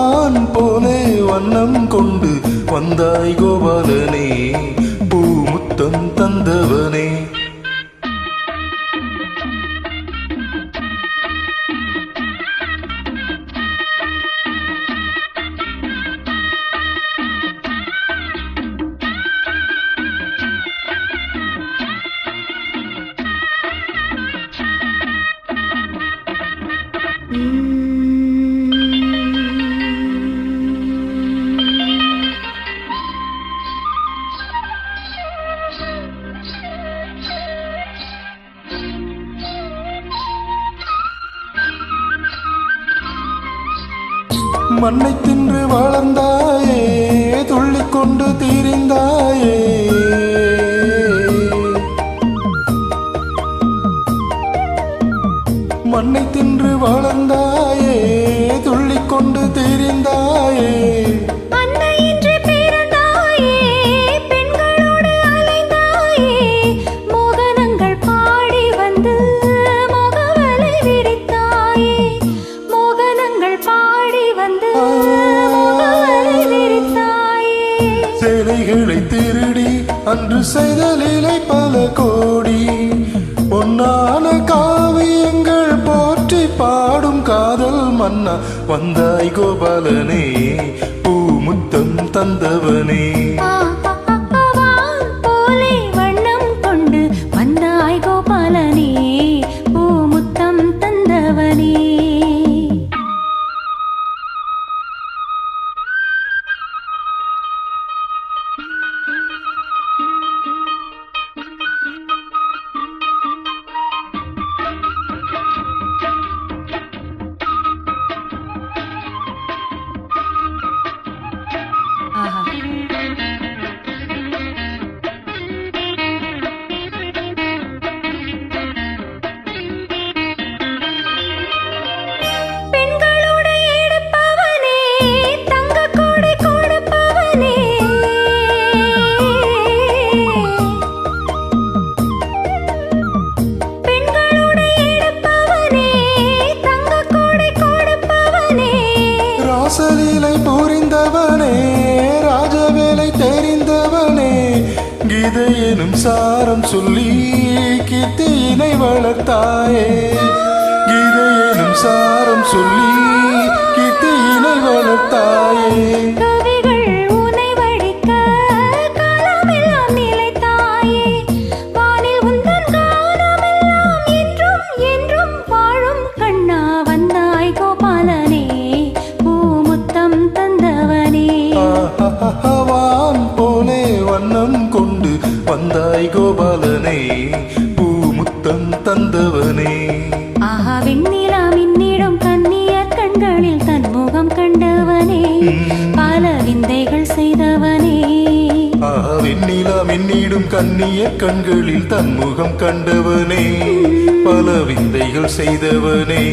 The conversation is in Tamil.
மான் போலே வண்ணம் கொண்டு வந்தாய் கோபாலனே பூமுத்தம் தந்தவனே. மண்ணை தின்று வளர்ந்தாயே துள்ளிக் கொண்டு தீரிந்தாயே. மண்ணை தின்று வளர்ந்தாயே துள்ளிக் கொண்டு தீரிந்தாயே. சேலைகளை திருடி அன்று செய்த லீலை பல கோடி. பொன்னான காவியங்கள் போற்றி பாடும் காதல் மன்னா வந்தாய் கோபாலனே பூமுத்தம் தந்தவனே. எனும் சாரம் சொல்லி கீர்த்தியினை வளர்த்தாயே. கீதை எனும் சாரம் சொல்லி கோபாலனே பூமுத்தம் தந்தவனே. ஆஹா வெண்ணிலா மின்னிடும் கன்னியர் கண்களில் தன் முகம் கண்டவனே பல விந்தைகள் செய்தவனே. ஆ வெண்ணிலா மின்னிடும் கண்ணிய கண்களில் தன் முகம் கண்டவனே பல விந்தைகள் செய்தவனே.